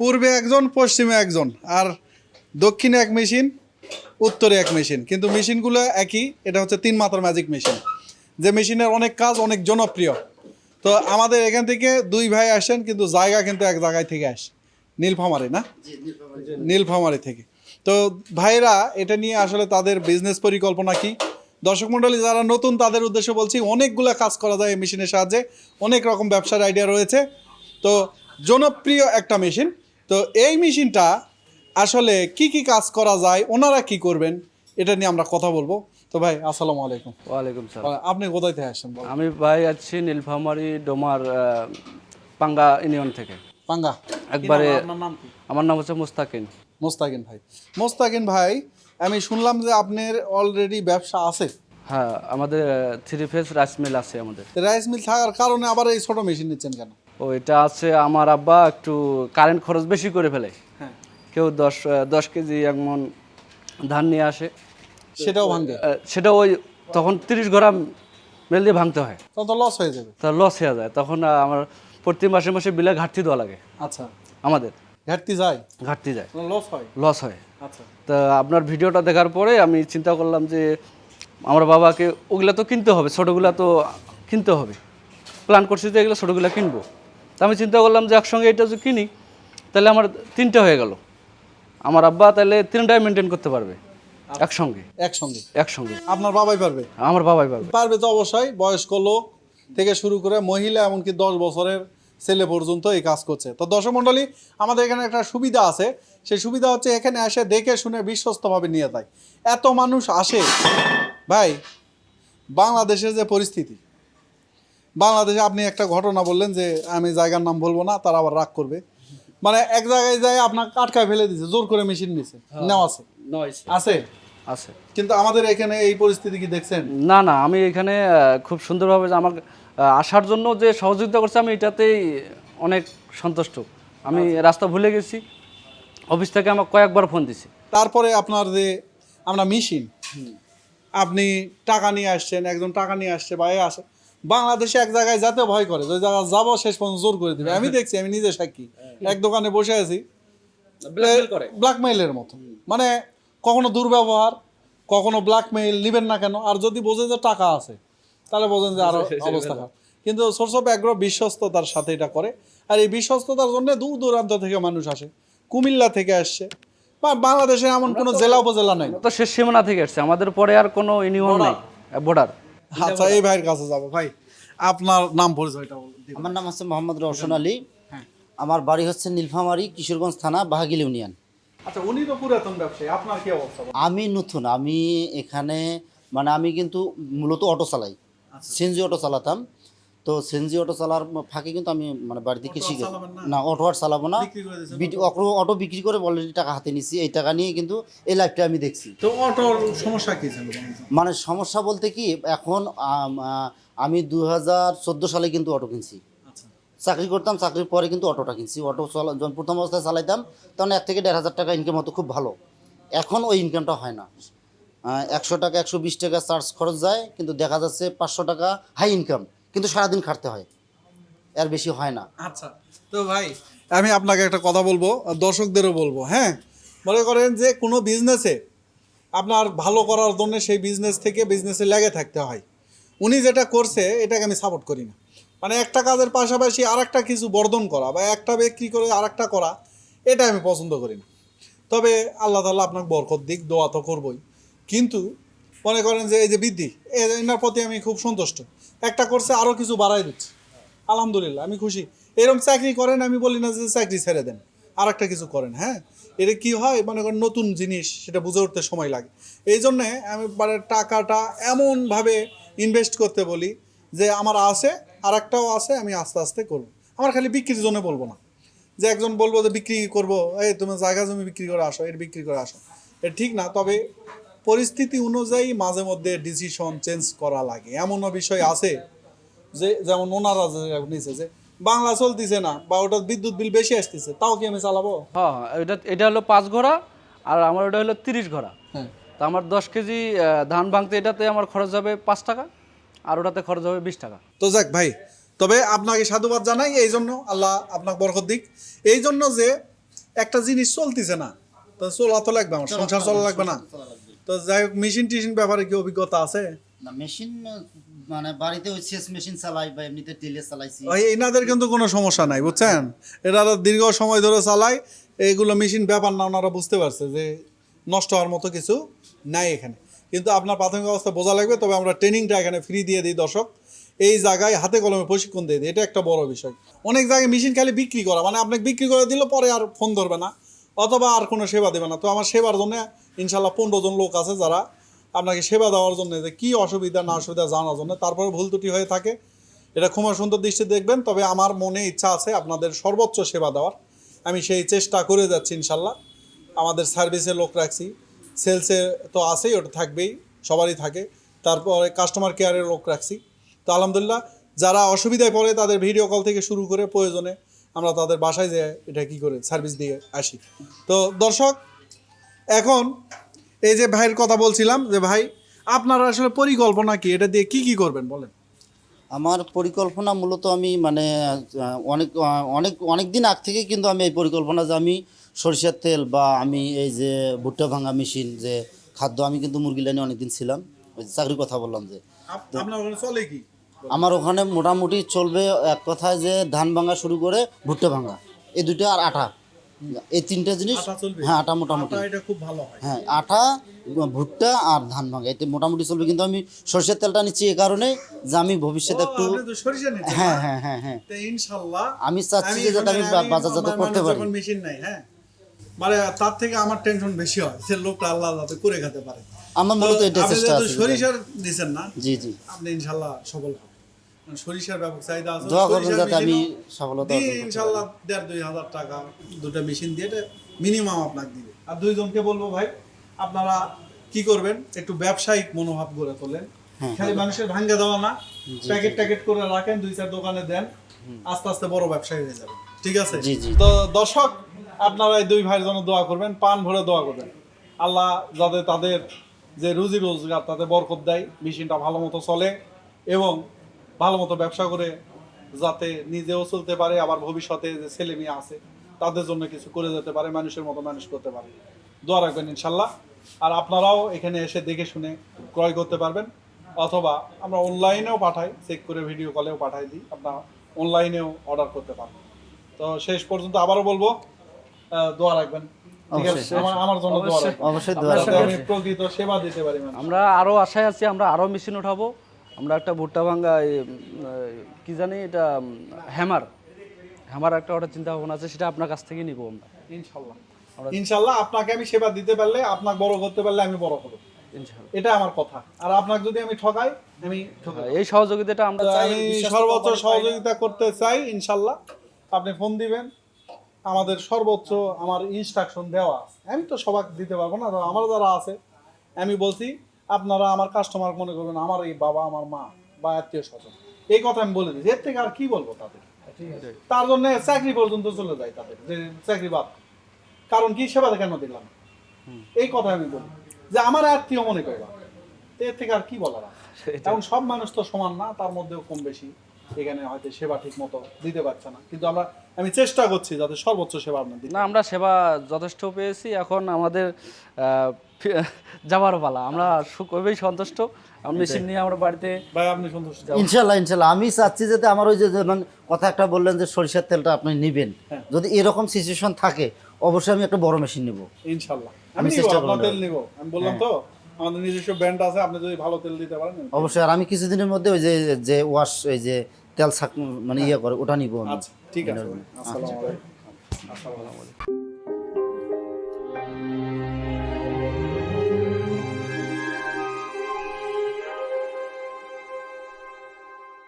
পূর্বে একজন পশ্চিমে একজন আর দক্ষিণে এক মেশিন উত্তরে এক মেশিন। কিন্তু মেশিনগুলো একই এটা হচ্ছে তিন মাত্রার ম্যাজিক মেশিন যে মেশিনের অনেক কাজ অনেক জনপ্রিয়। তো আমাদের এখান থেকে দুই ভাই আসেন কিন্তু জায়গা কিন্তু এক জায়গায় থেকে আসে। নীলফামারি না? নীলফামারি থেকে। তো ভাইরা এটা নিয়ে আসলে তাদের বিজনেস পরিকল্পনা কি? দর্শক মণ্ডলী যারা নতুন তাদের উদ্দেশ্যে বলছি অনেকগুলো কাজ করা যায় এই মেশিনের সাহায্যে। অনেক রকম ব্যবসার আইডিয়া রয়েছে। তো জনপ্রিয় একটা মেশিন তো এই মেশিনটা আসলে কি কি কাজ করা যায় ওনারা কি করবেন এটা নিয়ে আমরা কথা বলব। তো ভাই আসসালামু আলাইকুম। ওয়ালাইকুম সালাম। আপনি কোথায় থেকে আসছেন আমি ভাই আছি নীলফামারি ডোমার পাঙ্গা ইউনিয়ন থেকে। পাঙ্গা। একবারে আমার নাম হচ্ছে মুস্তাকিন। মোস্তাকিন ভাই। মোস্তাকিন ভাই আমি শুনলাম যে আপনার অলরেডি ব্যবসা আছে। হ্যাঁ আমাদের থ্রি ফেস রাইস মিল আছে আমাদের। রাইস মিল থাকার কারণে আবার এই ছোট মেশিন নিচ্ছেন কেন? ও এটা আছে আমার আব্বা একটু কারেন্ট খরচ বেশি করে ফেলে। হ্যাঁ। কেউ দশ দশ কেজি এমন ধান নিয়ে আসে। সেটাও ভাঙবে? সেটা ওই তখন তিরিশ গ্রাম মেল দিয়ে ভাঙতে হয়। তখন তো লস হয়ে যাবে। তা লস হয়ে যায়। তখন আমার প্রতি মাসে মাসে বিলে ঘাটতি দেওয়া লাগে। আচ্ছা। আমাদের। ঘাটতি যায়? ঘাটতি যায়। লস হয়? লস হয়। আচ্ছা। তা আপনার ভিডিওটা দেখার পরে আমি চিন্তা করলাম যে আমার বাবাকে ওগুলা তো কিনতে হবে ছোটোগুলা তো কিনতে হবে। প্ল্যান করছি যে এগুলো ছোটোগুলা কিনবো। তা আমি চিন্তা করলাম যে একসঙ্গে এটা যদি কিনি তাহলে আমার তিনটে হয়ে গেল। আমার আব্বা তাহলে তিনটাই মেনটেন করতে পারবে একসঙ্গে। একসঙ্গে? একসঙ্গে। আপনার বাবাই পারবে? আমার বাবাই পারবে। পারবে তো অবশ্যই বয়স্ক লোক থেকে শুরু করে মহিলা এমনকি দশ বছরের ছেলে পর্যন্ত এই কাজ করছে। তো দর্শক মণ্ডলী আমাদের এখানে একটা সুবিধা আছে। সেই সুবিধা হচ্ছে এখানে এসে দেখে শুনে বিশ্বস্তভাবে নিয়ে যায়। এত মানুষ আসে ভাই বাংলাদেশের যে পরিস্থিতি বাংলাদেশে আপনি একটা ঘটনা বললেন যে আমি জায়গার নাম বলব না তারা আবার রাগ করবে। মানে এক জায়গায় যায় আপনার কাটকায় ফেলে দিছে জোর করে মেশিন নিছে নেওয়া আছে। আছে? আছে। কিন্তু আমাদের এখানে এই পরিস্থিতি কি দেখছেন? না না আমি এখানে খুব সুন্দরভাবে যে আমার আসার জন্য যে সহযোগিতা করছে আমি এটাতেই অনেক সন্তুষ্ট। আমি রাস্তা ভুলে গেছি। অফিস থেকে আমাকে কয়েকবার ফোন দিছে। তারপরে আপনার যে আমরা মেশিন আপনি টাকা নিয়ে আসছেন একজন টাকা নিয়ে আসছে বা এ আসে বাংলাদেশে এক জায়গায় যেতে ভয় করে যে জায়গায় যাব শেষ পর্যন্ত জোর করে দিবে। আমি দেখছি আমি নিজে সাক্ষী। এক দোকানে বসে আছি। ব্ল্যাকমেইলের মতো। মানে কখনো দুর্ব্যবহার কখনো ব্ল্যাকমেইল নিবেন না কেন? আর যদি বোঝেন যে টাকা আছে তাহলে বোঝেন যে আরও অবস্থা খারাপ। কিন্তু সোর্স অফ অ্যাগ্রো বিশ্বস্ততার সাথে এটা করে। আর এই বিশ্বস্ততার জন্য দূর দূরান্ত থেকে মানুষ আসে। কুমিল্লা থেকে আসছে। বা বাংলাদেশে এমন কোনো জেলা উপজেলা নাই। তো শেষ সীমানা থেকে আসছে। আমাদের পরে আর কোনো ইউনিয়ন নেই। বর্ডার আচ্ছা এই ভাইয়ের কাছে যাব। ভাই আপনার নাম পরিচয়টা আমার নাম হচ্ছে মোহাম্মদ রওশন আলী। আমার বাড়ি হচ্ছে নীলফামারী কিশোরগঞ্জ থানা বাহাগিল ইউনিয়ন। আচ্ছা উনি তো পুরাতন ব্যবসায়ী আপনার কি অবস্থা আমি নতুন আমি এখানে মানে আমি কিন্তু মূলত অটো চালাই। সিএনজি অটো চালাতাম। তো সিএনজি অটো চালার ফাঁকে কিন্তু আমি মানে বাড়িতে কৃষি না? অটো আর চালাবো না। অটো? অটো বিক্রি করে অলরেডি টাকা হাতে নিছি এই টাকা নিয়ে কিন্তু এই লাইফটা আমি দেখছি। তো অটোর সমস্যা কি মানে সমস্যা বলতে কি এখন আমি দু হাজার চোদ্দ সালে কিন্তু অটো কিনছি। আচ্ছা। চাকরি করতাম চাকরির পরে কিন্তু অটোটা কিনছি। অটো চলা প্রথম অবস্থায় চালাইতাম তখন এক থেকে দেড় হাজার টাকা ইনকাম হতো খুব ভালো। এখন ওই ইনকামটা হয় না। একশো টাকা একশো বিশ টাকা চার্জ খরচ যায় কিন্তু দেখা যাচ্ছে পাঁচশো টাকা হাই ইনকাম কিন্তু সারাদিন খাটতে হয়। এর বেশি হয় না। আচ্ছা তো ভাই, আমি আপনাকে একটা কথা বলব দর্শকদেরও বলব হ্যাঁ? মনে করেন যে কোনো বিজনেসে আপনার ভালো করার জন্য সেই বিজনেস থেকে বিজনেসে লেগে থাকতে হয়। উনি যেটা করছে, এটাকে আমি সাপোর্ট করি না। মানে একটা কাজের পাশাপাশি আর একটা কিছু বর্ধন করা বা একটা বিক্রি করে আর একটা করা, এটা আমি পছন্দ করি না। তবে আল্লাহ তাল্লাহ আপনাকে বরকত দিক, দোয়া তো করবই। কিন্তু মনে করেন যে এই যে বৃদ্ধি এনার প্রতি আমি খুব সন্তুষ্ট। একটা করছে আরও কিছু বাড়াই দিচ্ছে। আলহামদুলিল্লাহ, আমি খুশি। এরকম চাকরি করেন, আমি বলি না যে চাকরি ছেড়ে দেন। আর একটা কিছু করেন হ্যাঁ? এটা কি হয়? মনে করেন নতুন জিনিস, সেটা বুঝে উঠতে সময় লাগে। এই জন্যে আমি মানে টাকাটা এমনভাবে ইনভেস্ট করতে বলি যে আমার আছে আর একটাও আছে, আমি আস্তে আস্তে করব। আমার খালি বিক্রির জন্য বলব না। যে একজন বলব যে বিক্রি করব, এই তুমি জায়গা জমি বিক্রি করে আসো, এর বিক্রি করে আসো। এটা ঠিক না, তবে পরিস্থিতি অনুযায়ী মাঝে মধ্যে ডিসিশন চেঞ্জ করা লাগে। এমনও বিষয় আছে যে যেমন ওনারা নিছে যে বাংলা চলতেছে না বা ওটা বিদ্যুৎ বিল বেশি আসতেছে তাও কি আমি চালাবো? হ্যাঁ হ্যাঁ, এটা এটা হলো পাঁচ ঘোড়া আর আমার ওটা হলো তিরিশ ঘোড়া। হ্যাঁ। তা আমার দশ কেজি ধান ভাঙতে এটাতে আমার খরচ হবে পাঁচ টাকা আর ওটাতে খরচ হবে বিশ টাকা। তো যাক ভাই তবে আপনাকে সাধুবাদ জানাই এই জন্য আল্লাহ আপনাকে বরকত দিক। এই জন্য যে একটা জিনিস চলতেছে না তো চলা তো লাগবে আমার সংসার চলা লাগবে না। তো যাই হোক মেশিন টিশিন ব্যাপারে কি অভিজ্ঞতা আছে? না মেশিন মানে বাড়িতে ওই শেষ মেশিন চালাই বা এমনিতে টেলে চালাইছি। ভাই এনাদের কিন্তু কোনো সমস্যা নাই বুঝছেন? এরা দীর্ঘ সময় ধরে চালায় এইগুলো মেশিন ব্যাপার না ওনারা বুঝতে পারছে যে নষ্ট হওয়ার মতো কিছু নাই এখানে। কিন্তু আপনার প্রাথমিক অবস্থা বোঝা লাগবে তবে আমরা ট্রেনিংটা এখানে ফ্রি দিয়ে দিই দর্শক। এই জায়গায় হাতে কলমে প্রশিক্ষণ দিয়ে দিই এটা একটা বড় বিষয়। অনেক জায়গায় মেশিন খালি বিক্রি করা মানে আপনাকে বিক্রি করে দিলে পরে আর ফোন ধরবে না। অথবা আর কোনো সেবা দেবে না। তো আমার সেবার জন্য ইনশাল্লাহ পনেরো জন লোক আছে যারা আপনাকে সেবা দেওয়ার জন্য যে কী অসুবিধা, না অসুবিধা জানার জন্য। তারপরে ভুল ত্রুটি হয়ে থাকে। এটা ক্ষমা সুন্দর দৃষ্টি দেখবেন, তবে আমার মনে ইচ্ছা আছে আপনাদের সর্বোচ্চ সেবা দেওয়ার। আমি সেই চেষ্টা করে যাচ্ছি ইনশাল্লাহ আমাদের সার্ভিসে লোক রাখছি। সেলসে তো আছেই, ওটা থাকবেই, সবারই থাকে। তারপরে কাস্টমার কেয়ারের লোক রাখছি। তো আলহামদুলিল্লাহ, যারা অসুবিধায় পড়ে তাদের ভিডিও কল থেকে শুরু করে প্রয়োজনে আমরা তাদের বাসায় যে এটা কি করে সার্ভিস দিয়ে আসি। তো দর্শক এখন এই যে ভাইয়ের কথা বলছিলাম যে ভাই আপনার আসলে পরিকল্পনা কি? এটা দিয়ে কি কি করবেন বলেন? আমার পরিকল্পনা মূলত আমি মানে অনেক অনেক অনেক দিন আগ থেকে কিন্তু আমি এই পরিকল্পনা যে আমি সরিষার তেল বা আমি এই যে ভুট্টা ভাঙা মেশিন যে খাদ্য আমি কিন্তু মুরগি লাইনে অনেকদিন ছিলাম। ওই চাকরির কথা বললাম যে। আপনার চলে কি? আমার ওখানে মোটামুটি চলবে এক কথায় যে ধান ভাঙা শুরু করে ভুট্টা ভাঙা। এই দুটো আর আটা। এই তিনটা জিনিস হ্যাঁ আটা মোটামুটি। খুব ভালো হ্যাঁ। আটা ভুট্টা আর ধান ভাঙা। এতে মোটামুটি চলবে। কিন্তু আমি সরষের তেলটা নিচ্ছি এ কারণে যে আমি ভবিষ্যতে একটু হ্যাঁ হ্যাঁ হ্যাঁ হ্যাঁ। আমি চাচ্ছি যে যাতে আমি মানে বাজারজাত করতে পারি। মেশিন নাই হ্যাঁ। মানে তার থেকে আমার টেনশন বেশি হয় যে লোকটা আল্লাহ যাতে করে খেতে পারে। আমার মূলত এটা চেষ্টা আছে। সরিষার দিচ্ছেন না জি জি। আপনি ইনশাল্লাহ সফল সরিষার ব্যাপক চাহিদা আছে দোয়া করবেন যাতে আমি সফলতা দেড় দুই হাজার টাকা দুটো মেশিন দিয়ে মিনিমাম আপনাকে দিবে। আর দুইজনকে বলব ভাই আপনারা কি করবেন? একটু ব্যবসায়িক মনোভাব গড়ে তোলেন। হ্যাঁ, খালি মানুষের ভাঙ্গে দেওয়া না প্যাকেট করে রাখেন দুই চার দোকানে দেন আস্তে আস্তে বড় ব্যবসায়ী হয়ে যাবে ঠিক আছে। তো দর্শক আপনারা এই দুই ভাইয়ের জন্য দোয়া করবেন পান ভরে দোয়া করবেন। আল্লাহ যাতে তাদের যে রুজি রোজগার তাতে বরকত দেয় মেশিনটা ভালো মতো চলে এবং ভালো মতো ব্যবসা করে যাতে নিজেও চলতে পারে আবার ভবিষ্যতে যে ছেলে মেয়ে আছে তাদের জন্য কিছু করে যেতে পারে মানুষের মতো মানুষ করতে পারে। দোয়া রাখবেন ইনশাল্লাহ। আর আপনারাও এখানে এসে দেখে শুনে ক্রয় করতে পারবেন অথবা আমরা অনলাইনেও পাঠাই চেক করে ভিডিও কলেও পাঠাই দিই আপনারা অনলাইনেও অর্ডার করতে পারবেন। তো শেষ পর্যন্ত আবারও বলব দোয়া রাখবেন। ঠিক আছে? আমার আমার জন্য দোয়া অবশ্যই। রাখবেন। অবশ্যই দোয়া আপনার যাতে রাখবেন। আমি প্রকৃত সেবা দিতে পারি আমরা আরও আশায় আছি আমরা আরও মেশিন উঠাবো। আমরা একটা ভুট্টা ভাঙ্গা কি জানি এটা হ্যামার। হ্যামার একটা অর্ডার চিন্তা ভাবনা আছে সেটা আপনার কাছ থেকে নিব আমরা। ইনশাল্লাহ। ইনশাল্লাহ আপনাকে আমি সেবা দিতে পারলে আপনাকে বড় করতে পারলে আমি বড় করব ইনশাআল্লাহ এটা আমার কথা। আর আপনাকে যদি আমি ঠকাই আমি ঠকাই এই সহযোগিতাটা আমরা চাই আমি সর্বোচ্চ সহযোগিতা করতে চাই ইনশাল্লাহ। আপনি ফোন দিবেন আমাদের সর্বোচ্চ আমার ইনস্ট্রাকশন দেওয়া আছে। আমি তো সবাক দিতে পারব না আমার যারা আছে আমি বলছি আপনারা আমার কাস্টমার মনে করবেন আমার এই বাবা আমার মা বা আত্মীয় স্বজন। এই কথা আমি বলে দিচ্ছি এর থেকে আর কি বলব তাদের? তার জন্য চাকরি পর্যন্ত চলে যায় তাদের যে চাকরি বাদ। কারণ কি? সেবা কেন দিলাম? এই কথা আমি বলি। যে আমার আত্মীয় মনে করবা তো এর থেকে আর কি বলার। এখন সব মানুষ তো সমান না তার মধ্যেও কম বেশি। এখানে হয়তো সেবা ঠিক মতো দিতে পারছে না। কিন্তু আমরা আমি চেষ্টা করছি যাতে সর্বোচ্চ সেবা আপনার দিতে না আমরা সেবা যথেষ্ট পেয়েছি। এখন আমাদের যাবার পালা। আমরা খুবই সন্তুষ্ট। মেশিন নিয়ে আমরা বাড়িতে ভাই আপনি সন্তুষ্ট। ইনশাল্লাহ ইনশাল্লাহ। আমি চাচ্ছি যাতে আমার ওই যে কথা একটা বললেন যে সরিষার তেলটা আপনি নেবেন। হ্যাঁ। যদি এরকম সিচুয়েশন থাকে অবশ্যই আমি একটা বড় মেশিন নেব। ইনশাল্লাহ। আমি চেষ্টা করব। তেল নিব। আমি বললাম তো আমাদের নিজস্ব ব্র্যান্ড আছে আপনি যদি ভালো তেল দিতে পারেন অবশ্যই। আর আমি কিছুদিনের মধ্যে ওই যে যে ওয়াশ ওই যে তেল মানে ইয়ে করে ওটা নিব আমি। আচ্ছা ঠিক আছে আসসালামু আলাইকুম। আসসালামু আলাইকুম।